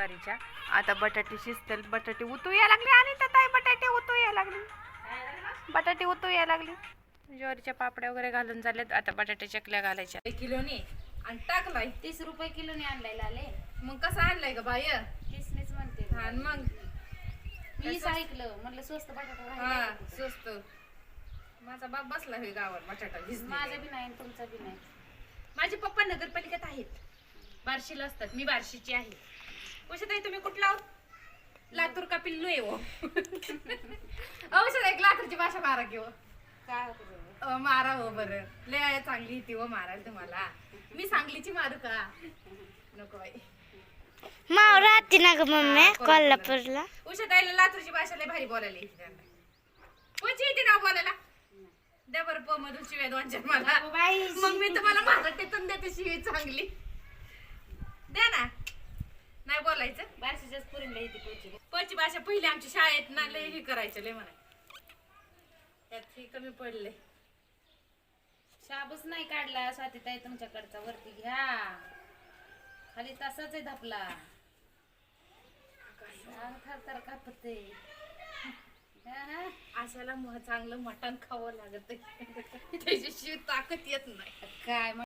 ज्वारीच्या आता बटाटे शिजतील. बटाटे उतू या लागले. आणि तर ताई बटाटे उतू या लागले. बटाटे उतू या लागले. ज्वारीच्या पापड्या वगैरे घालून झाल्यात आता बटाटे चकल्या घालायच्या. एक किलोनी. आणि टाकलाय. तीस रुपये किलोने आणलाय लाले मग कसं आणलाय का बाय तीसनेच म्हणते. हा आणि मग? मीच ऐकलं. म्हटलं स्वस्त बटाटा हा स्वस्त. माझा बाप बसला हे गावात बटाटा. माझं बी नाही आणि तुमचं बी नाही. माझे पप्पा नगरपालिकेत आहेत. बार्शीला असतात. मी बार्शीची आहे. आहे तुम्ही कुठला आहोत? लातूर का पिल्लू आहे वो? औषध एक लातूरची भाषा मारा की हो काय होतं बरं? अ, मारा हो बरं. लय चांगली ती हो मारायला तुम्हाला. मी सांगलीची मारू का? नको बाई. माव राहते ना ग मम्मी कोल्हापूरला. कोल्हापूरला. उषा ताईला लातूरची भाषा लय भारी बोलायला येते कोणची येते नाव बोलायला? द्या बरं प मधून शिवाय दोन चार मला. मग मी तुम्हाला महाराष्ट्रातून देते शिवी चांगली. द्या ना. बोलायचं? बारशीच्याच पुरीला येते पोची पोची भाषा पहिली आमची शाळेत ना लय हे करायचं लय म्हणा. त्यात हे कमी पडले. शाबच नाही काढला स्वातीताई तुमच्याकडचा वरती घ्या. खाली तसाच आहे धपला. सांग थर थर कापते अशाला चांगलं मटण खावं लागत त्याच्याशिवाय ताकद येत नाही. काय